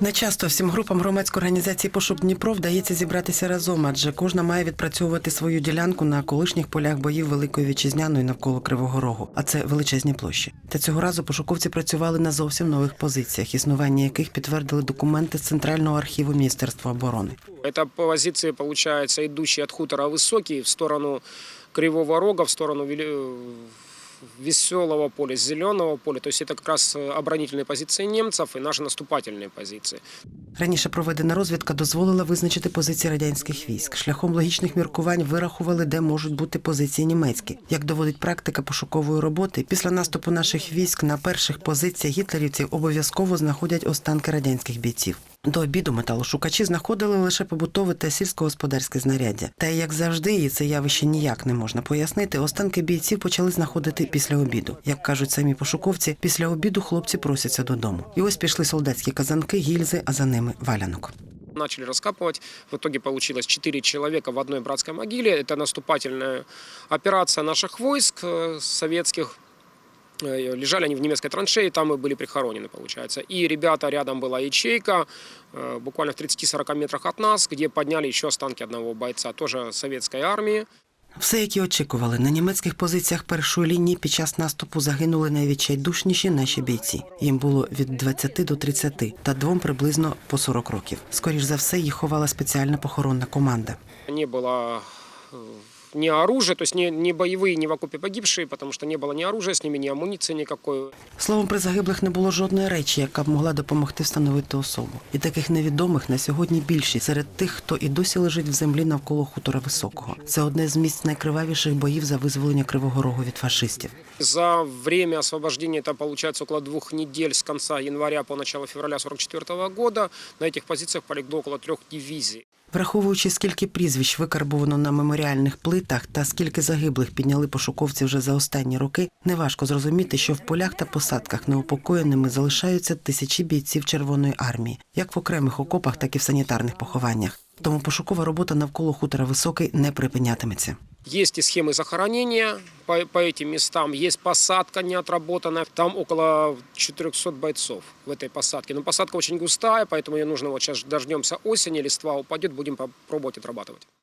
Не часто всім групам громадської організації Пошук Дніпро вдається зібратися разом, адже кожна має відпрацьовувати свою ділянку на колишніх полях боїв Великої вітчизняної навколо Кривого Рогу, а це величезні площі. Та цього разу пошуковці працювали на зовсім нових позиціях, існування яких підтвердили документи з центрального архіву Міністерства оборони. Это позиции, получается, идущие от хутора Высокий в сторону Кривого Рога, в сторону Веселого поля, Зеленого поля. То есть это как раз э, оборонительные позиции немцев и наши наступательные позиции. Раніше проведена розвідка дозволила визначити позиції радянських військ. Шляхом логічних міркувань вирахували, де можуть бути позиції німецькі. Як доводить практика пошукової роботи, після наступу наших військ на перших позиціях гітлерівців обов'язково знаходять останки радянських бійців. До обіду металошукачі знаходили лише побутове та сільськогосподарське знаряддя. Та як завжди, і це явище ніяк не можна пояснити. Останки бійців почали знаходити після обіду. Як кажуть самі пошуковці, після обіду хлопці просяться додому. І ось пішли солдатські казанки, гільзи, а за ними валянок. Начали раскапывать. В итоге получилось 4 человека в одной братской могиле. Это наступательная операция наших войск э, советских. Э, Лежали они в немецкой траншее, там и были прихоронены, получается. И ребята, рядом была ячейка, э, буквально в 30-40 метрах от нас, где подняли еще останки одного бойца, тоже советской армии. Все, як і очікували, на німецьких позиціях першої лінії під час наступу загинули найвідчайдушніші наші бійці. Їм було від 20 до 30, та двом приблизно по 40 років. Скоріш за все, їх ховала спеціальна похоронна команда. Не было э, ни оружия, то есть не, не боевые, не в окопе погибшие, потому что не было ни оружия с ними, ни амуниции никакой. Словом, при загиблих не було жодної речі, яка б могла допомогти встановити особу. І таких невідомих на сьогодні більшість серед тих, хто і досі лежить в землі навколо хутора високого. Це одне з місць найкривавіших боїв за визволення Кривого Рогу від фашистів. За время освобождения, это получается около двух недель с конца января по начало февраля 44 года, на этих позициях полегло около трех дивизий. Враховуючи, скільки прізвищ викарбовано на меморіальних плитах та скільки загиблих підняли пошуковці вже за останні роки, неважко зрозуміти, що в полях та посадках неупокоєними залишаються тисячі бійців Червоної армії, як в окремих окопах, так і в санітарних похованнях. Тому пошукова робота навколо хутора високий не припинятиметься. Есть и схемы захоронения по, по этим местам, есть посадка не отработанная. Там около 400 бойцов в этой посадке. Но посадка очень густая, поэтому ее нужно вот сейчас дождемся осени, листва упадет, будем пробовать отрабатывать.